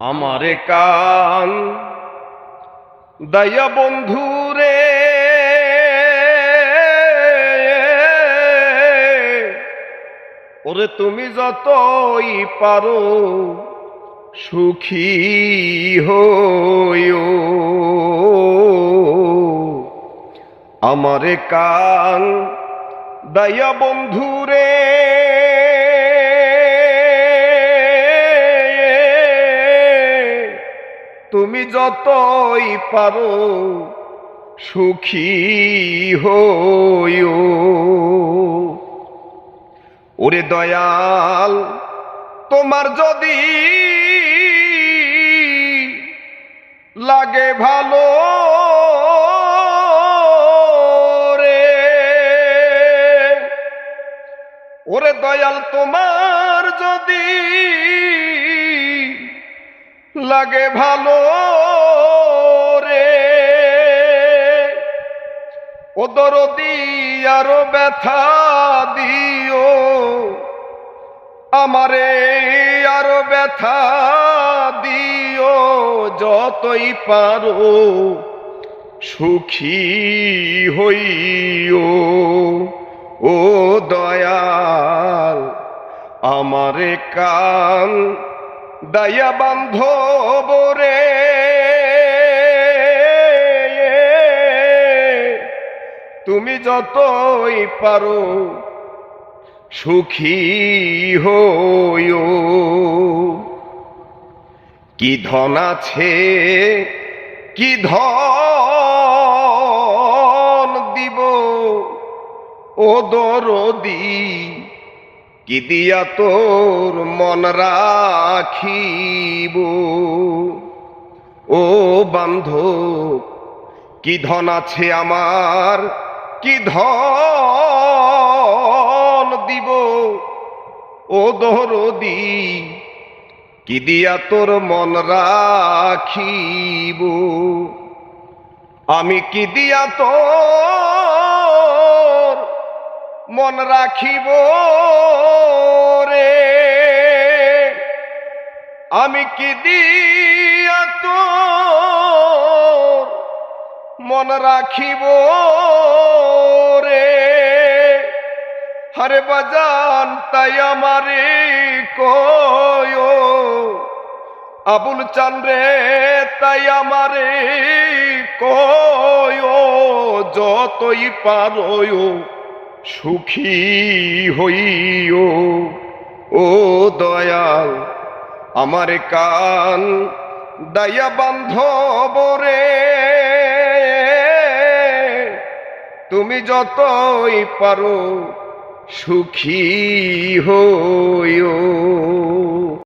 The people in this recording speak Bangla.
আমারে কান দয়া বন্ধুরে ওরে তুমি যতই পারো সুখী হইও। আমারে কান দয়া বন্ধুরে তুমি যতই পারো সুখী হইও। ওরে দয়াল, তোমার যদি লাগে ভালো রে। ওরে দয়াল, তোমার যদি লাগে ভালো রে। ও দরদি আরও ব্যথা দিও। আমারে আরও ব্যথা দিও, যতই পারো সুখী হইও। ও দয়াল, আমারে কান দয়া বান্ধব রে তুমি যতই পারো সুখী হইও। কি ধন আছে, কি ধন দিব ও দরদি কি দিয়া তোর মন রাখিব? ও বান্ধব, কি ধন আছে আমার? কি ধন দিব? ও দরদি, কি দিয়া তোর মন রাখিব? আমি কি দিয়া তোর মন রাখিব? আমি কি দিয়া তোর মন রাখিব রে? হরে বাজান, তাই আমারে কয়। আবুল চান্দ্রে তাই আমারে কয়। যতই পারো সুখী হইও ও দয়াল আমার কান দয়া বান্ধব রে তুমি যতই পারো সুখী হইও।